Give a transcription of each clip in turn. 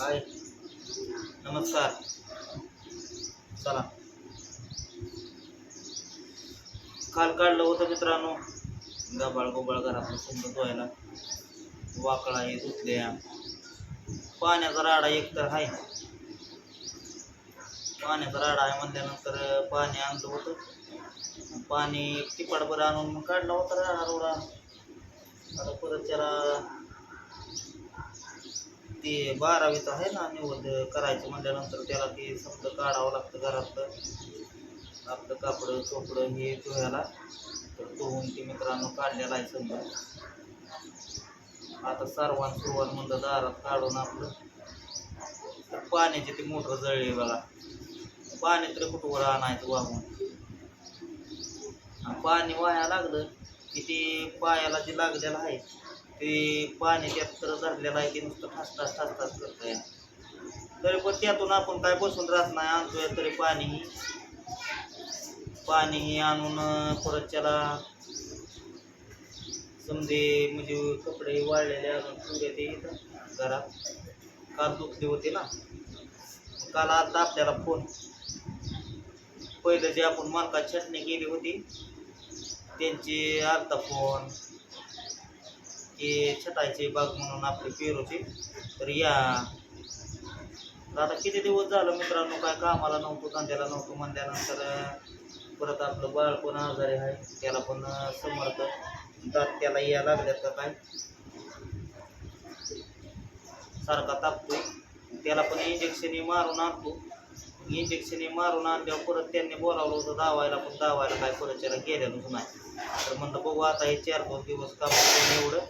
हाय नमस्कार. चला. काल काढलं होतं मित्रांनो. गबाळ गोबाळ घरातलं समजा धुवायला. वाकळा हे धुतल्या. पाण्याचा राडा एक तर आहे पाण्याचा राडा आहे म्हणल्यानंतर पाणी आणलं होतं. पाणी टिपाडभर आणून मग काढला होता राडा रोडा. आता परत त्याला ते बारावीचं आहे ना निवड करायचं म्हटल्यानंतर त्याला ते समजा काढावं लागतं घरातलं आपलं कापड चोपडं हे धुवायला. तर धुवून ते मित्रांनो काढलेलं आहे समजा आता सर्वांत सुरुवात म्हणलं दारात काढून आपलं. तर पाण्याची ती मोटर जळली बघा. पाणी तरी कुठं वर आणायचं वाहून आणि पाणी वाया लागलं की ते पायाला जे लागलेलं आहे ते पाणी त्यात तर धरलेलं आहे ते नुसतं ठास ठास ठास ठास करतंय. तरी पण त्यातून आपण काय बसून राहत नाही आणतोय तरी पाणी. पाणी आणून परत त्याला समजे म्हणजे कपडे वाळलेले आणून पुरे ते इथं घरात. काल दुखले होते ना. काल आता आपल्याला फोन. पहिलं जे आपण मालकात छटणी केली होती त्यांची आलता फोन. की छटायचे बाग म्हणून आपले पेरूचे तर या. तर आता किती दिवस झालं मित्रांनो काय कामाला नव्हतो धंद्याला नव्हतो म्हणल्यानंतर परत आपलं बाळ पण आजारी आहे त्याला पण समर्थ दात त्याला या लागल्यात का काय? सारखा तापतोय. त्याला पण इंजेक्शन मारून आणतो. इंजेक्शन मारून आणल्यावर परत त्यांनी बोलावलं होतं दावायला पण दावायला काय परत त्याला गेलेलोच नाही. तर म्हणलं बघू आता हे चार पाच दिवस काम एवढं.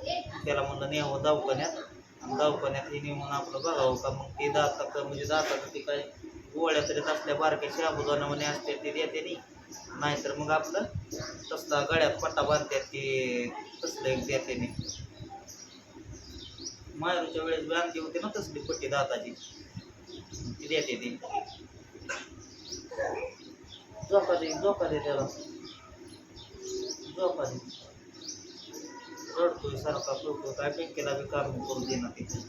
त्याला म्हणलं न्यावं दवाखान्यात. आणि दवाखान्यात हे नेऊन आपलं बघावं का? मग ते दातात म्हणजे दातात ते काय गोळ्या तरी असल्या बारक्या शाबुदाना म्हणे असते ते देते नाही. नाहीतर मग आपलं तसला गळ्यात पट्टा बांधतात ते तसलं एक देते नाही. मायरूच्या वेळेस बांधली होती ना तसली पट्टी दाताची. ती देते ती. झोका दे झोका दे त्याला. झोका दे रडतोय सारखा करतोय काय बँकेला बी काम करून देणार तिथे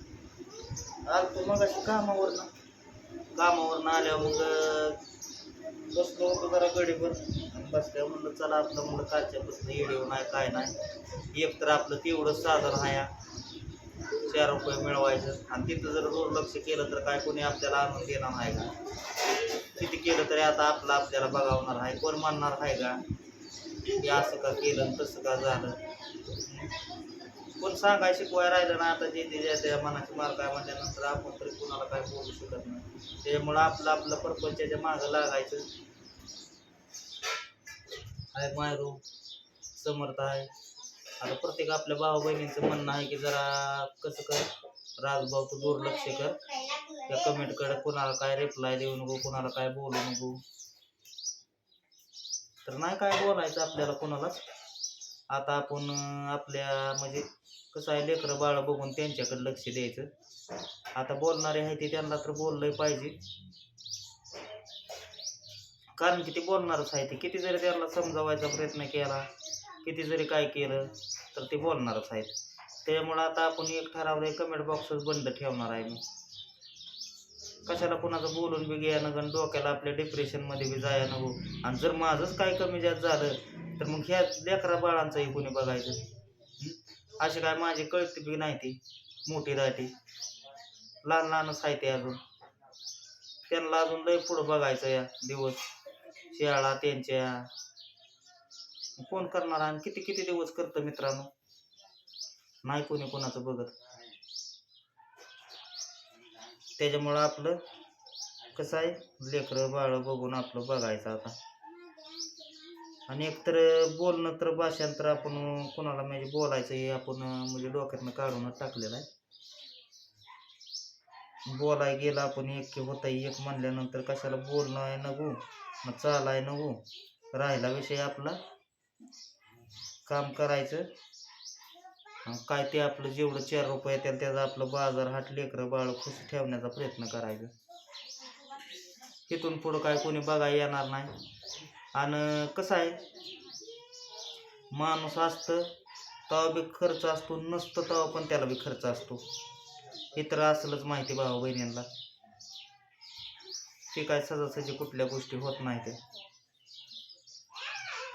आलतो मग अशी कामावरनं. कामावरनं आल्यावर मग बसलो होतो जरा गडीवर. आणि बसल्या म्हणलं चला आपलं म्हणलं कालच्यापासून येडीव नाही काय नाही. एक तर आपलं तेवढं साधन आहे चार रुपये मिळवायचं. आणि तिथं जर दुर्लक्ष केलं तर काय कोणी आपल्याला आणून देणार आहे का? तिथे केलं तरी आता आपलं आपल्याला बघावणार आहे. कोण मानणार आहे का? की असं का केलं तसं का झालं? कोण सांगाय शिकवाय राहिलं ना आता जे ते ज्या त्या मनाची मार्ग आहे म्हणल्यानंतर आपण तरी कोणाला काय बोलू शकत नाही. त्याच्यामुळं आपलं आपलं परपंचाच्या मागं लागायचं. आहे मायरू समर्थ आहे. आता प्रत्येक आपल्या भाऊ बहिणींचं म्हणणं आहे की जरा कसं कर राजभाऊ तू दुर्लक्ष कर. त्या कमेंटकडे कोणाला काय रिप्लाय देऊ नको कोणाला काय बोलू नको. तर नाही काय बोलायचं आपल्याला कोणालाच. आता आपण आपल्या म्हणजे कसं आहे लेकरं बाळं बघून त्यांच्याकडे लक्ष द्यायचं. आता बोलणारे आहे ते त्यांना तर बोललंय पाहिजे. कारण की ते बोलणारच आहे ते. किती जरी त्यांना समजावायचा प्रयत्न केला किती जरी काय केलं तर ते बोलणारच आहेत. त्यामुळं आता आपण एक ठरावलं कमेंट बॉक्सच बंद ठेवणार आहे मी. कशाला कोणाचं बोलून बी घ्या गण डोक्याला आपल्या डिप्रेशनमध्ये बी जाया नको. आणि जर माझंच काय कमी जास्त झालं तर मग ह्या लेकरा बाळांचंही कोणी बघायचं? असे काय माझे कळते बी नाही ती मोठी दाटी. लहान लहानच आहे ते अजून. त्यांना अजून लय पुढं बघायचं या दिवस. शाळा त्यांच्या. कोण करणार आणि किती किती दिवस करतं मित्रांनो? नाही कोणी कोणाचं बघत. त्याच्यामुळं आपलं कसं आहे? लेकरं बाळ बघून आपलं बघायचं आता. आणि एकतर बोलणं तर भाषांतर आपण कोणाला म्हणजे बोलायचं हे आपण म्हणजे डोक्यातनं काढूनच टाकलेलं आहे. बोलाय गेलं आपण एक होता एक म्हणल्यानंतर कशाला बोलणं आहे नको मग चालाय नको राहिला विषय आपला. काम करायचं. काय ते आपलं जेवढं चार रुपये येतील त्याचा आपलं बाजार हाट लेकरं बाळ खुश ठेवण्याचा प्रयत्न करायचा. तिथून पुढं काय कोणी बघायला येणार नाही. आणि कसं आहे माणूस असतं तेव्हा बी खर्च असतो नसतं तेव्हा पण त्याला बी खर्च असतो. हे तर असलंच माहिती भावा बहिणींना. ते काय सजासजी कुठल्या गोष्टी होत नाही ते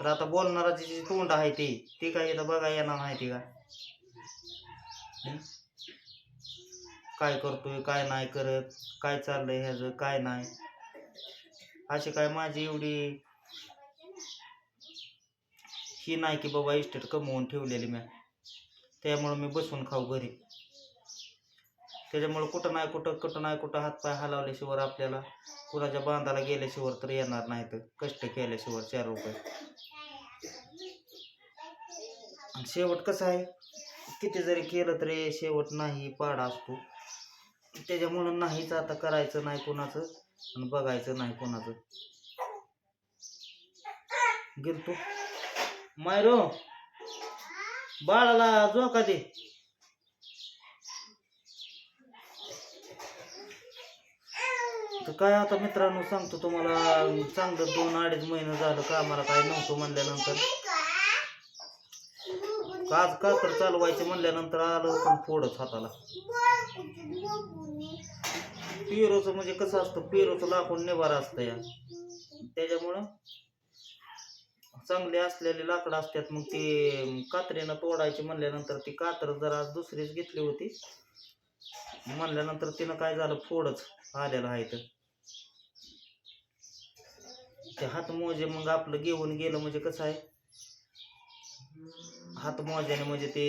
तर आता बोलणाराची जी तोंड आहे ती ती काय इथं बघा येणार नाही ती का काय करतोय काय नाही करत काय चाललंय ह्याचं काय नाही. अशी काय माझी एवढी ही नाही की बाबा इस्टेट कमवून ठेवलेली मी. त्यामुळं मी बसून खाऊ घरी. त्याच्यामुळं कुठं नाही कुठं कुठं नाही कुठं हातपाय हलावल्याशिवाय आपल्याला कुणाच्या बांधाला गेल्याशिवाय तर येणार नाही तर कष्ट केल्याशिवाय चार रुपये. आणि शेवट कसं आहे? किती जरी केलं तरी शेवट नाही पाडा असतो. त्याच्यामुळं नाहीच आता करायचं नाही कोणाचं आणि बघायचं नाही कोणाचं. गेलतो मायरो बाळाला झोका दे. तर काय आता मित्रांनो सांगतो तुम्हाला चांगलं दोन अडीच महिने झालं कामाला काय नव्हतं म्हणल्यानंतर. आज का तर म्हणल्यानंतर आलं पण फोडच हाताला. पेरूचं म्हणजे कसं असतं पेरूचं लाकूड निभार असतं या त्याच्यामुळं चांगले असलेले लाकडं असतात मग ते कात्रीनं तोडायचे म्हणल्यानंतर ती कातर जरा दुसरीच घेतली होती. म्हणल्यानंतर तिनं काय झालं फोडच आलेलं आहे तर ते हातमोजे मग आपलं घेऊन गेलं म्हणजे कसं आहे हातमोज्याने म्हणजे ते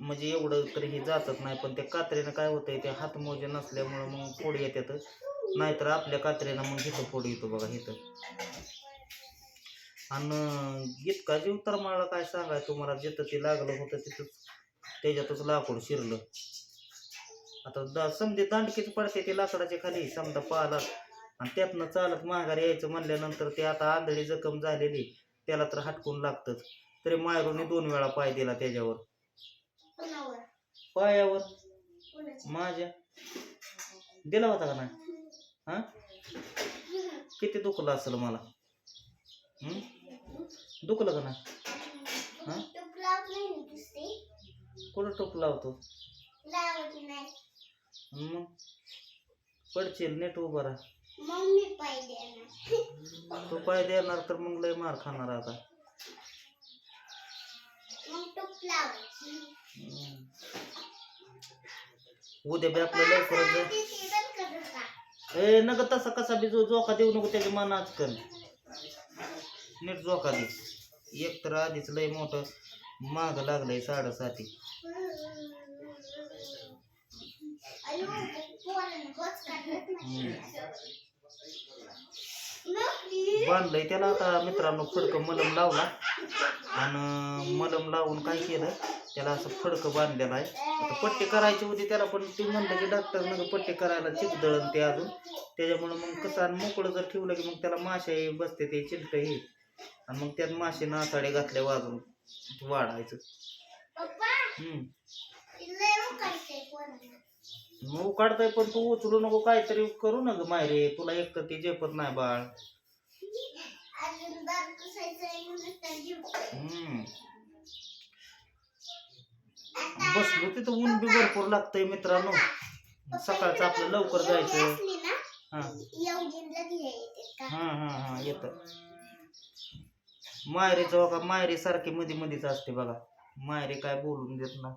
म्हणजे एवढं तरी हे जातच नाही पण त्या कात्रीनं काय होतंय ते हातमोजे नसल्यामुळं मग फोड येतात. नाहीतर आपल्या कात्रीनं मग इथं फोड येतो बघा इथं. आणि इतका जीव तर मला काय सांगाय तुम्हाला जिथं ते लागलं होतं तिथंच त्याच्यातच लाकूड शिरलं. आता दा समजे दांडकीच पडते ते लाकडाच्या खाली समजा पाला. आणि त्यातनं चालत माघार यायचं म्हणल्यानंतर ते आता आंधळी जखम झालेली त्याला तर हटकून लागतंच. तरी मायरूने दोन वेळा पाय दिला त्याच्यावर. पायावर. माझ्या. दिला होता का नाही? हा? किती दुखलं असेल मला? हं? दुखलं का नाही? हा? कुठं टोप लावतो? मग? पडशील नीट उभा राहा. तू पाय देणार तर मग लय मार खाणार आता. उद्या बी आपलं लवकरच जा- ए नग तसा कसा बी जो जोका देऊ नको त्याच्या मनाच कर. नीट जोका दे. एक तर आधीच लय मोठं माग लागलंय साडेसाती. हं. बांधलंय त्याला. आता मित्रांनो फडकं मलम लावला. आणि मलम लावून काय केलं? त्याला असं फडकं बांधलेलं आहे. आता पट्टी करायची होती त्याला पण ते म्हणलं की डॉक्टर पट्टी करायला चिकदळण ते अजून. त्याच्यामुळं मग कसं आणि मोकळं जर ठेवलं की मग त्याला मासे बसते ते चिलट हे. आणि मग त्यात मासे नासाडे घातले वाजून. वाढायचं. हम्म. मग काढताय पण तू उचलू नको काहीतरी करू ना ग मायरे. तुला एक तर ती झेपत नाही बाळ. बसलो तिथं ऊन बी भरपूर लागतंय मित्रांनो. सकाळचं आपलं लवकर जायचं. हा. हा हा हा येत. मायरीचं बघा मायरी सारखी मध्ये मध्येच असते बघा. मायरी काय बोलून देत ना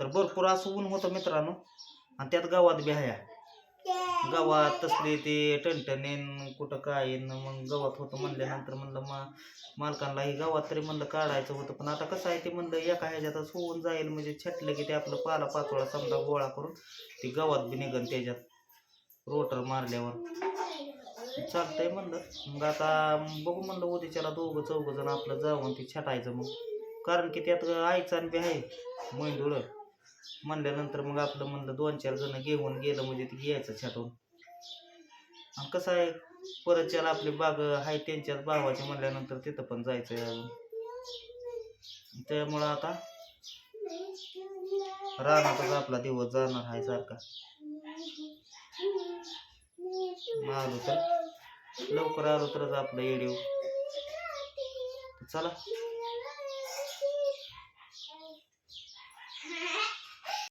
तर भरपूर असं ऊन होतं मित्रांनो. आणि त्यात गावात बी हाया. गावात तसले ते टणटणेन कुठं काय न मग गावात होतं म्हणल्यानंतर म्हणलं मा मालकांलाही गावात तरी म्हणलं काढायचं होतं पण आता कसं आहे ते म्हणलं एका ह्याच्यातच होऊन जाईल म्हणजे छटलं की ते आपलं पाला पाचोळा समजा गोळा करून ते गावात बी निघन त्याच्यात रोटर मारल्यावर. चालतंय म्हणलं मग आता बघू म्हणलं उद्याच्याला दोघं चौघं जण आपलं जाऊन ते छटायचं मग. कारण की त्यात आईचा आणि बी आहे मैंदुळं. म्हणल्यानंतर मग आपलं म्हणलं दोन चार जण घेऊन गेलं म्हणजे ते घ्यायचं छाटून. आणि कसं आहे परत चार आपली बाग आहे त्यांच्याच भावाची म्हणल्यानंतर तिथं पण जायचं. आहे त्यामुळं आता रानातच आपला दिवस जाणार आहे सारखा. आलो तर. लवकर आलो तरच आपलं येडीव. चला.